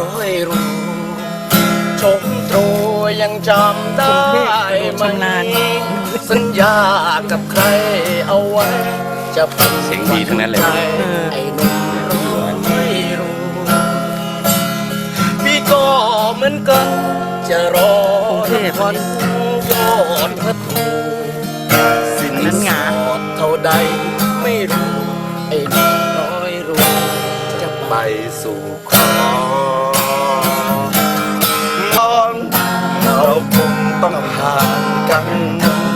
ร้อยรู้ชมโทรยังจำได้ไหมชำนาญสัญญากับใครเอาไว้ จะเป็นเสียงดีทั้งนั้นเลยขวัญใจไอ้หนุ่มร้อยรู้พี่ก็เหมือนกัน จะรอกรุงเทพวันยอดพระถูสินนั้นหงาสอดเท่าใดไม่รู้ ไอ้หนุ่มร้อยรู้จะไปไปสู่ขอ ต้องห่างกัน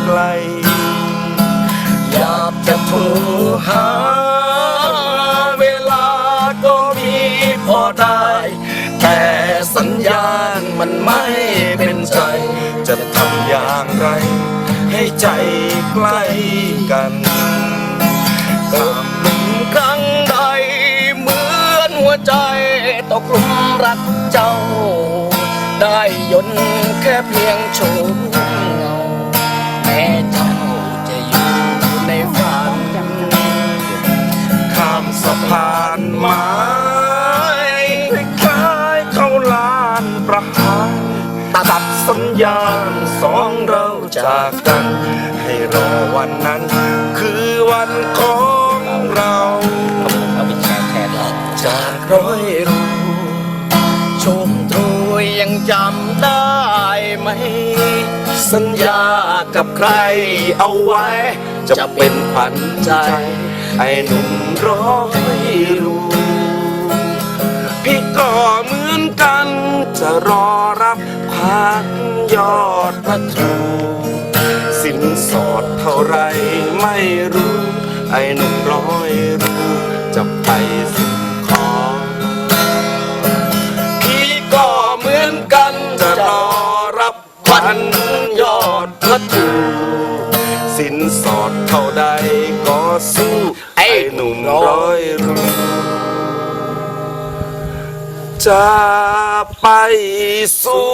ไกล อยากจะโทรหา เวลาก็มีพอได้ แต่สัญญาณมันไม่เป็นใจ จะทำอย่างไร ให้ใจใกล้กันตกหลุมครั้งใด เหมือนหัวใจตกหลุมรักเจ้า ยนแค่เพียงโฉมเงาแม้เจ้าจะอยู่ในฝันข้ามสะพานไม้คล้ายเข้าลานประหารตัดสัญญาณสองเราจากกัน ให้รอวันนั้น คือวันของเราจากร้อยรู จำได้ไหม สัญญากับใครเอาไว้ จะเป็นขวัญใจ ไอ้หนุ่มร้อยรู้พี่ก็เหมือนกัน จะรอรับพักยอดพระถูสินสอดเท่าไรไม่รู้ ไอ้หนุ่มร้อยรู้จะไปสู่ อดเท่าใดก็สู้ไอ้หนุ่มร้อยรู้จะไปสู่